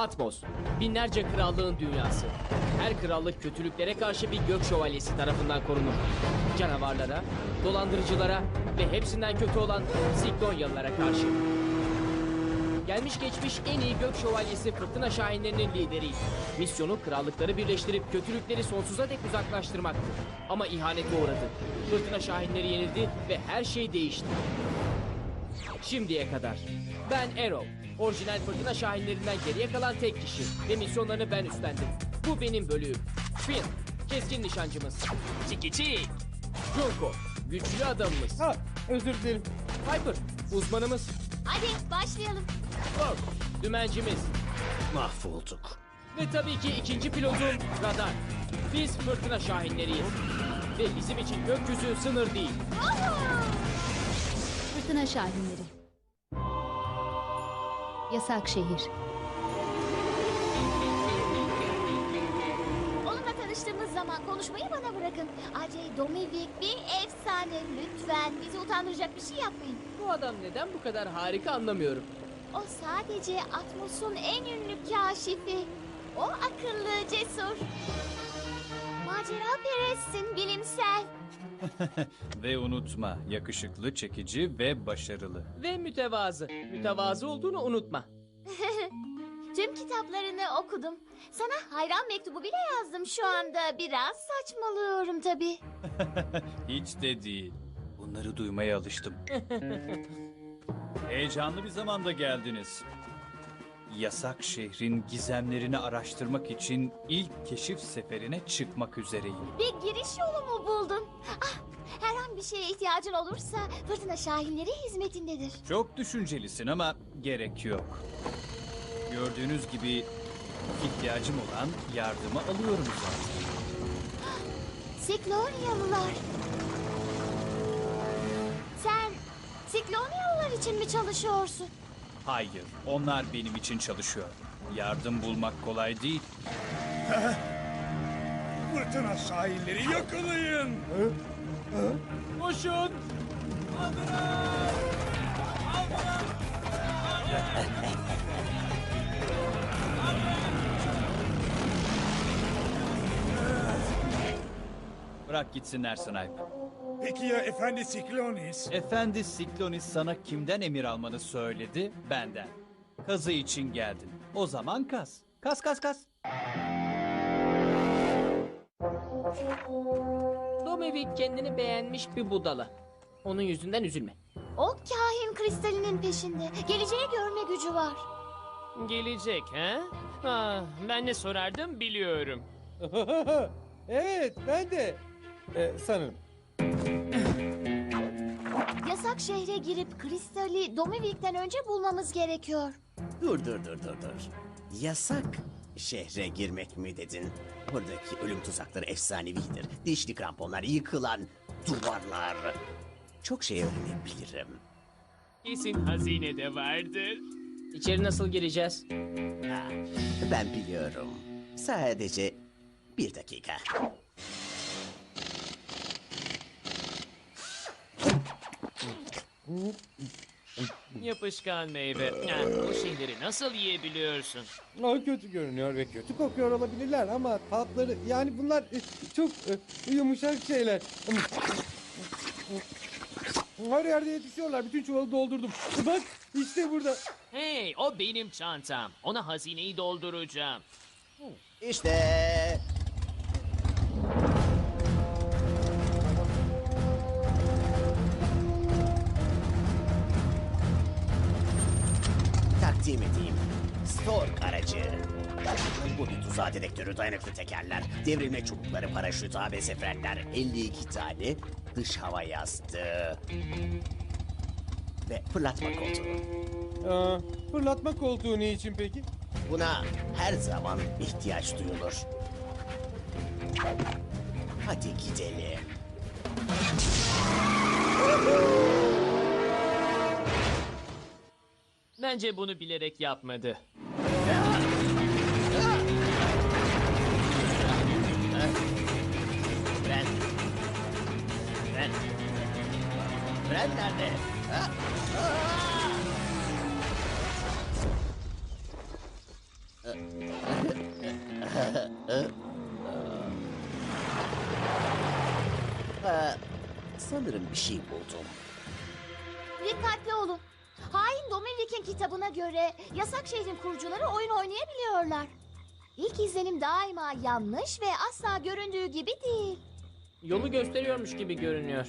Atmos, binlerce krallığın dünyası. Her krallık kötülüklere karşı bir gök şövalyesi tarafından korunur. Canavarlara, dolandırıcılara ve hepsinden kötü olan Siklonyalılara karşı. Gelmiş geçmiş en iyi gök şövalyesi fırtına şahinlerinin lideriyiz. Misyonu krallıkları birleştirip kötülükleri sonsuza dek uzaklaştırmaktı. Ama ihanete uğradı. Fırtına şahinleri yenildi ve her şey değişti. Şimdiye kadar. Ben Arrow. Orijinal fırtına şahinlerinden geriye kalan tek kişi. Ve misyonlarını ben üstlendim. Bu benim bölüğüm. Finn, keskin nişancımız. Çikiçi. Junko, güçlü adamımız. Ha, özür dilerim. Piper, uzmanımız. Hadi başlayalım. Ford, dümencimiz. Mahvolduk. Ve tabii ki ikinci pilotum Radar. Biz fırtına şahinleriyiz. Ve bizim için gökyüzü sınır değil. Fırtına Şahinleri Yasak Şehir Onunla tanıştığımız zaman konuşmayı bana bırakın. Acey Domivik bir efsane. Lütfen bizi utandıracak bir şey yapmayın. Bu adam neden bu kadar harika anlamıyorum. O sadece Atmos'un en ünlü kaşifi. O akıllı, cesur. Macera perestsin, bilimsel. Ve unutma, yakışıklı, çekici ve başarılı. Ve mütevazı. Mütevazı olduğunu unutma. Tüm kitaplarını okudum. Sana hayran mektubu bile yazdım şu anda. Biraz saçmalıyorum tabii. Hiç de değil. Bunları duymaya alıştım. Heyecanlı bir zamanda geldiniz. Yasak şehrin gizemlerini araştırmak için ilk keşif seferine çıkmak üzereyim. Bir giriş yolu mu buldun? Ah, her an bir şeye ihtiyacın olursa fırtına şahinleri hizmetindedir. Çok düşüncelisin ama gerek yok. Gördüğünüz gibi ihtiyacım olan yardımı alıyorum zaten. Siklonyalılar. Sen Siklonyalılar için mi çalışıyorsun? Hayır, onlar benim için çalışıyor. Yardım bulmak kolay değil. Fırtına sahilleri yakalayın. Koşun! Bırak gitsinler Snipe. Peki ya Efendi Siklonis? Efendi Siklonis sana kimden emir almanı söyledi? Benden. Kazı için geldin. O zaman kaz. Kaz kaz kaz. Domevik kendini beğenmiş bir budala. Onun yüzünden üzülme. O kahin kristalinin peşinde. Geleceği görme gücü var. Gelecek ha? Ah, ben ne sorardım biliyorum. evet, ben de. Ee, sanırım. Yasak şehre girip kristali Domivik'ten önce bulmamız gerekiyor. Dur dur dur dur dur. Yasak şehre girmek mi dedin? Buradaki ölüm tuzakları efsanevidir. Dişli kramponlar, yıkılan duvarlar. Çok şey öğrenebilirim. Kesin hazine de vardır. İçeri nasıl gireceğiz? Ha, ben biliyorum. Sadece bir dakika. Yapışkan meyve. Bu şeyleri nasıl yiyebiliyorsun? O kötü görünüyor ve kötü kokuyor olabilirler ama tatları yani bunlar e, çok e, yumuşak şeyler. Her yerde yetişiyorlar. Bütün çuvalı doldurdum. Bak işte burada. Hey, o benim çantam. Ona hazineyi dolduracağım. İşte takdim edeyim. Stork aracı. Bu bir tuzağa dedektörü, dayanıklı tekerler, devrilme çubukları, paraşüt, ABS frenler, 52 tane dış hava yastığı ve fırlatma koltuğu. Aa, fırlatma koltuğu ne için peki? Buna her zaman ihtiyaç duyulur. Hadi gidelim. Bence bunu bilerek yapmadı. Fren. Fren. Fren nerede? Ha? Aa! Ha, sanırım bir şey buldum. Dikkatli olun. Hain Dominik'in kitabına göre yasak şehrin kurucuları oyun oynayabiliyorlar. İlk izlenim daima yanlış ve asla göründüğü gibi değil. Yolu gösteriyormuş gibi görünüyor.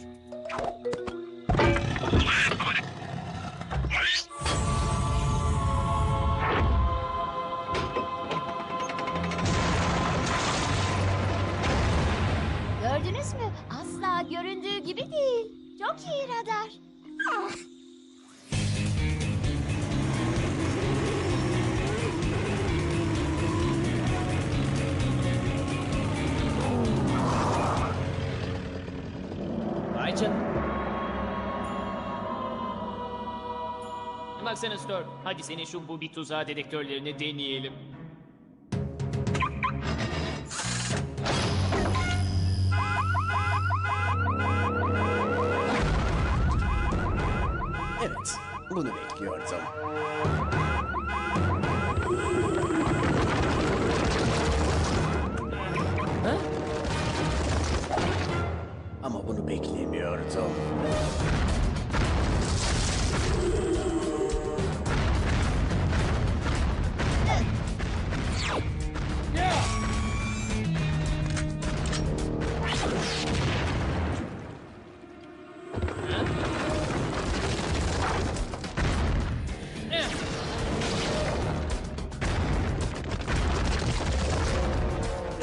Gördünüz mü? Asla göründüğü gibi değil. Çok iyi radar. Canına. Baksana Storm. Hadi senin şu bu bir tuzağı dedektörlerini deneyelim. Evet, bunu bekliyordum. Bunu beklemiyordum.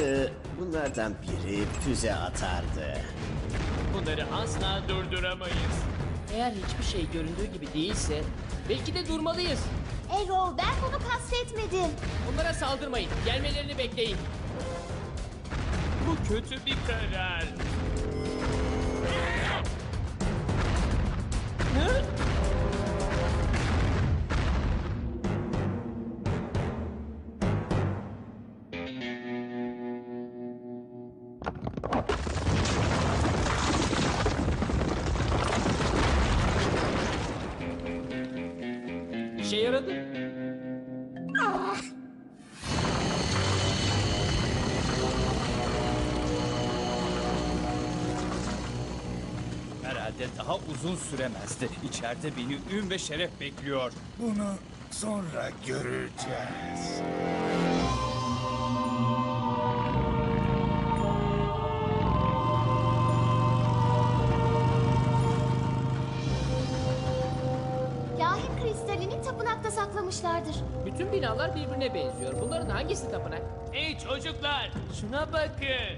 Ee, bunlardan biri füze atardı. Bunları asla durduramayız. Eğer hiçbir şey göründüğü gibi değilse belki de durmalıyız. Erol ben bunu kastetmedim. Onlara saldırmayın. Gelmelerini bekleyin. Bu kötü bir karar. İşe yaradı. Herhalde daha uzun süremezdi. İçeride beni ün ve şeref bekliyor. Bunu sonra göreceğiz. Kristalini tapınakta saklamışlardır. Bütün binalar birbirine benziyor. Bunların hangisi tapınak? Hey çocuklar, şuna bakın.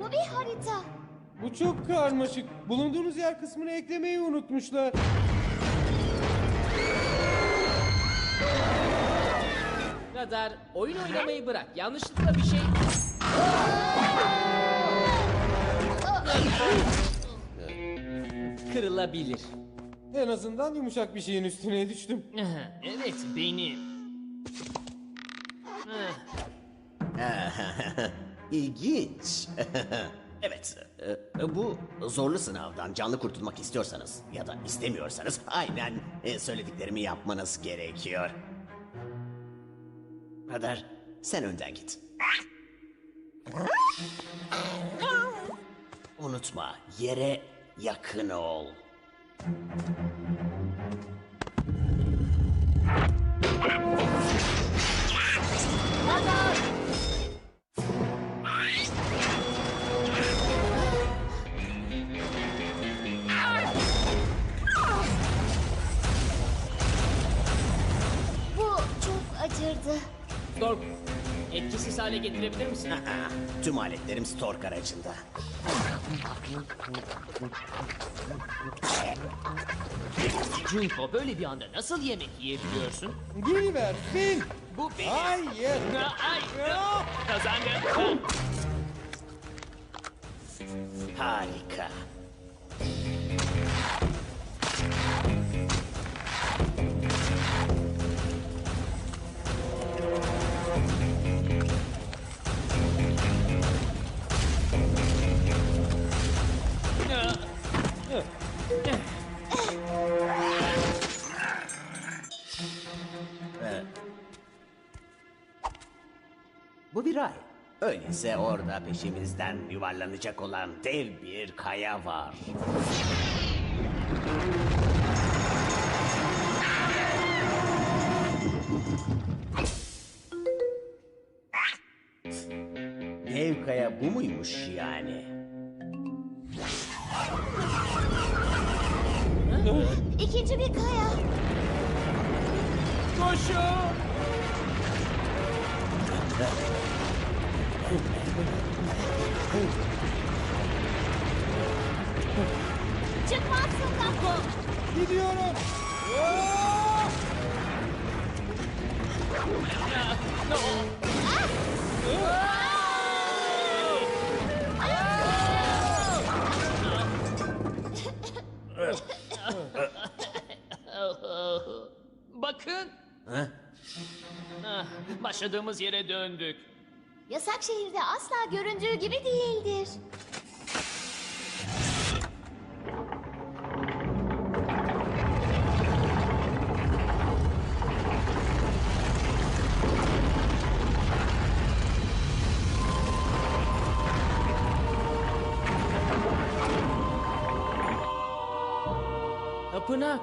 Bu bir harita. Bu çok karmaşık. Bulunduğunuz yer kısmını eklemeyi unutmuşlar. Radar, oyun oynamayı bırak. Yanlışlıkla bir şey... Kırılabilir. En azından yumuşak bir şeyin üstüne düştüm. Evet, benim. İlginç. evet, e, bu zorlu sınavdan canlı kurtulmak istiyorsanız ya da istemiyorsanız aynen e, söylediklerimi yapmanız gerekiyor. Radar, sen önden git. Unutma, yere yakın ol. Bu çok acırdı. Storm, etkisiz hale getirebilir misin? Tüm aletlerim Stork aracında. Junko böyle bir anda nasıl yemek yiyebiliyorsun? Geliver, bin. Bu benim. Hayır. Ha, Ay, kazandım. Harika. Bu bir ay. Öyleyse orada peşimizden yuvarlanacak olan dev bir kaya var. Dev kaya bu muymuş yani? İkinci bir kaya. Koşun! Çıkmazsın Kako. Gidiyorum. Bakın. Ah, Başladığımız yere döndük. Yasak şehirde asla göründüğü gibi değildir. Tapınak.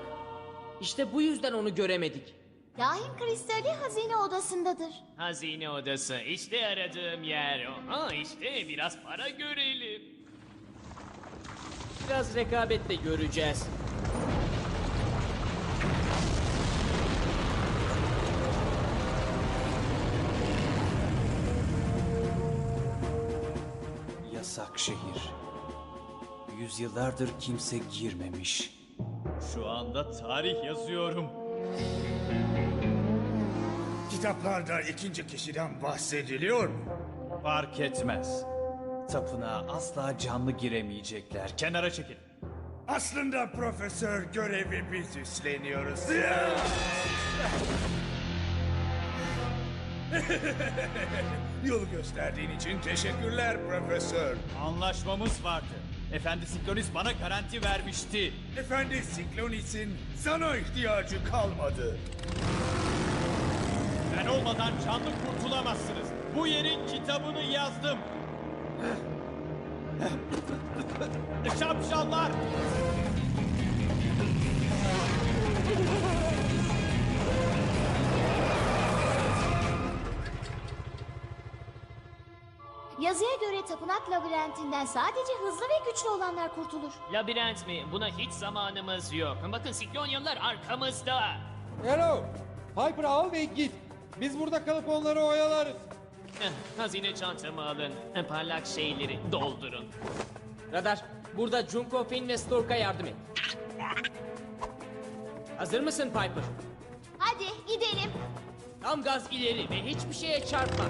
İşte bu yüzden onu göremedik. Rahim kristali hazine odasındadır. Hazine odası. İşte aradığım yer. Ha işte biraz para görelim. Biraz rekabetle göreceğiz. Yasak şehir. Yüzyıllardır kimse girmemiş. Şu anda tarih yazıyorum. Kitaplarda ikinci kişiden bahsediliyor mu? Fark etmez. Tapınağa asla canlı giremeyecekler. Kenara çekil. Aslında profesör görevi biz üstleniyoruz. Yolu gösterdiğin için teşekkürler profesör. Anlaşmamız vardı. Efendi Siklonis bana garanti vermişti. Efendi Siklonis'in sana ihtiyacı kalmadı. Ben olmadan canlı kurtulamazsınız. Bu yerin kitabını yazdım. Şapşallar! Yazıya göre tapınak labirentinden sadece hızlı ve güçlü olanlar kurtulur. Labirent mi? Buna hiç zamanımız yok. Bakın Siklonyalılar arkamızda. Hello. Piper'ı al ve git. Biz burada kalıp onları oyalarız. Eh, Hazine çantamı alın. Eh, Parlak şeyleri doldurun. Radar, burada Junko, Finn ve Stork'a yardım et. Hazır mısın Piper? Hadi gidelim. Tam gaz ileri ve hiçbir şeye çarpma.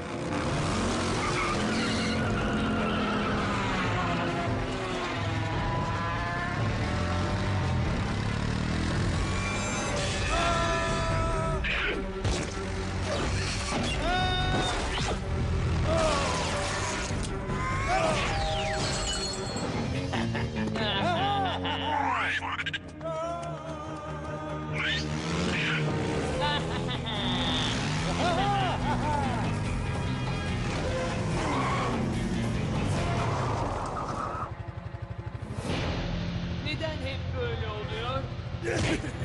Yeah.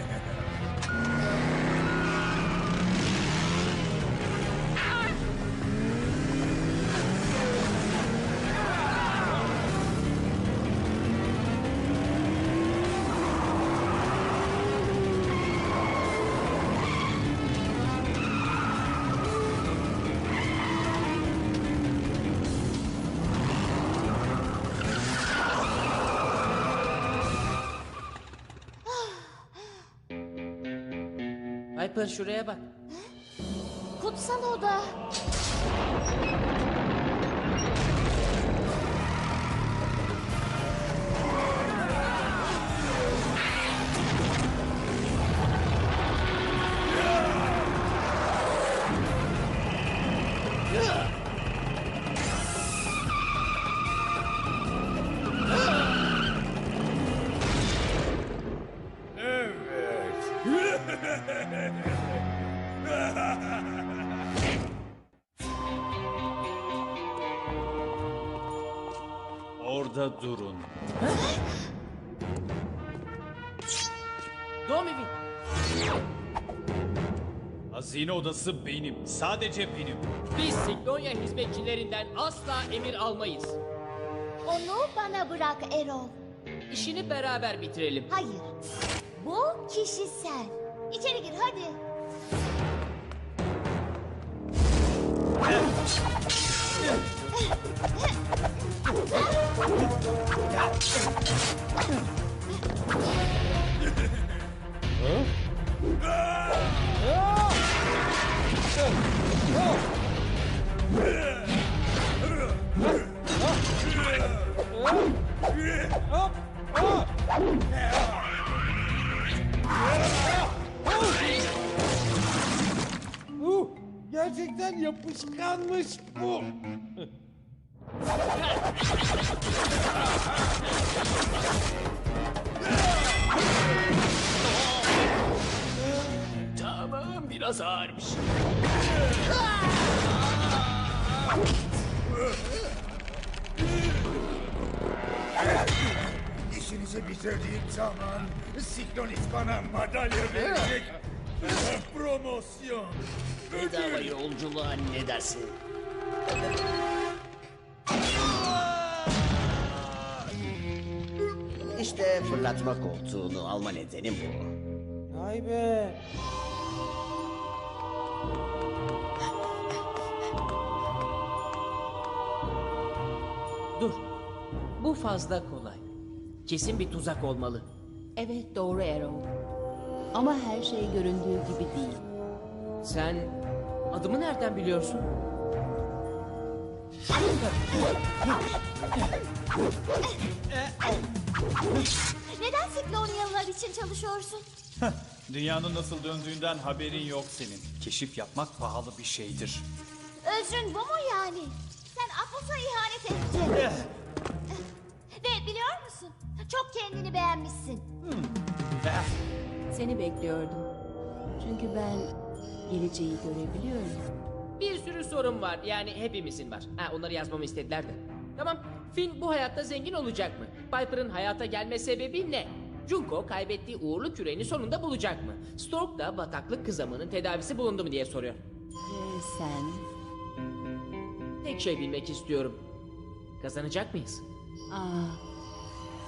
Piper şuraya bak. Kutsal oda. Orada durun. Dominik, Hazine odası benim. Sadece benim. biz Signonya hizmetçilerinden asla emir almayız. Onu bana bırak Erol. İşini beraber bitirelim. Hayır. Bu kişisel. İçeri gir hadi. Gerçekten yapışkanmış bu. Tamam biraz ağırmış. İşinizi bitirdiğim zaman Siklonit bana madalya verecek. Promosyon. Bedava yolculuğa ne dersin? İşte fırlatma koltuğunu alma nedenim bu. Vay be. Dur. Bu fazla kolay. Kesin bir tuzak olmalı. Evet doğru Erol. Ama her şey göründüğü gibi değil. Sen adımı nereden biliyorsun? Neden Siklonyalılar için çalışıyorsun? Dünyanın nasıl döndüğünden haberin yok senin. Keşif yapmak pahalı bir şeydir. Özrün bu mu yani? Sen Atlas'a ihanet ettin. Ve biliyor musun? Çok kendini beğenmişsin. Eh, Seni bekliyordum. Çünkü ben geleceği görebiliyorum. Bir sürü sorun var. Yani hepimizin var. Ha, onları yazmamı istediler de. Tamam. Finn bu hayatta zengin olacak mı? Piper'ın hayata gelme sebebi ne? Junko kaybettiği uğurlu küreni sonunda bulacak mı? Stork da bataklık kızamının tedavisi bulundu mu diye soruyor. Ve sen Tek şey bilmek istiyorum. Kazanacak mıyız? Aa,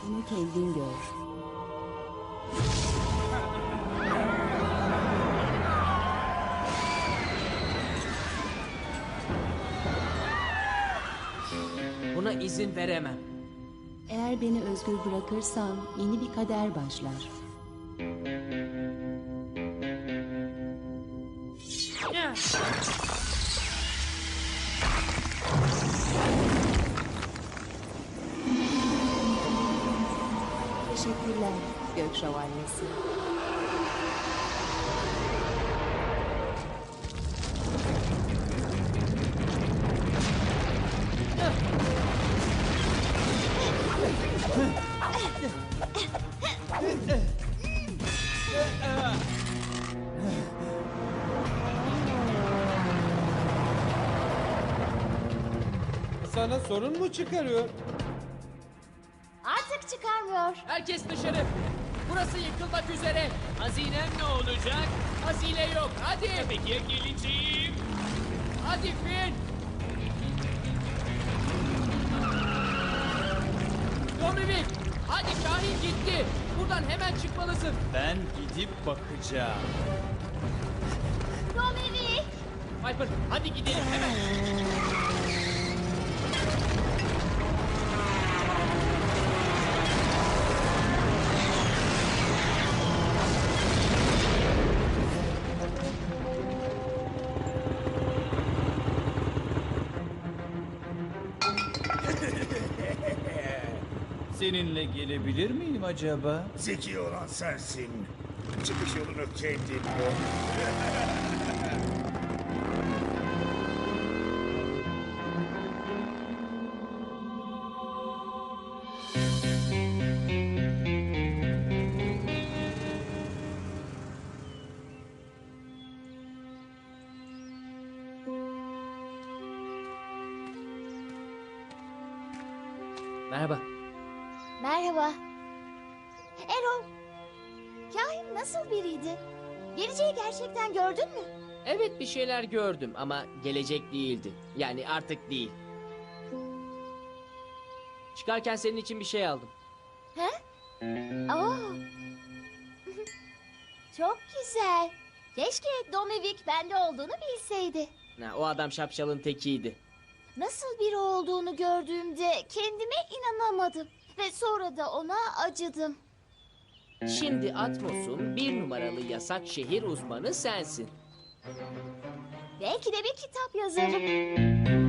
bunu kendin gör. İzin veremem. Eğer beni özgür bırakırsan yeni bir kader başlar. Sana sorun mu çıkarıyor? Artık çıkarmıyor. Herkes dışarı. Burası yıkılmak üzere. Hazinem ne olacak? Hazine yok. Hadi. Peki ya geleceğim? Hadi Finn. Domivik. Hadi Şahin gitti. Buradan hemen çıkmalısın. ben gidip bakacağım. Dominik. Piper hadi gidelim hemen. Seninle gelebilir miyim acaba? Zeki olan sensin. Çıkış yolunu kendin bul. Merhaba. Merhaba. Erol, kahin nasıl biriydi? Geleceği gerçekten gördün mü? Evet bir şeyler gördüm ama gelecek değildi. Yani artık değil. Çıkarken senin için bir şey aldım. He? Oo. Çok güzel. Keşke Domevik bende olduğunu bilseydi. Ha, o adam şapşalın tekiydi. Nasıl biri olduğunu gördüğümde kendime inanamadım. Ve sonra da ona acıdım. Şimdi Atmos'un bir numaralı yasak şehir uzmanı sensin. Belki de bir kitap yazarım.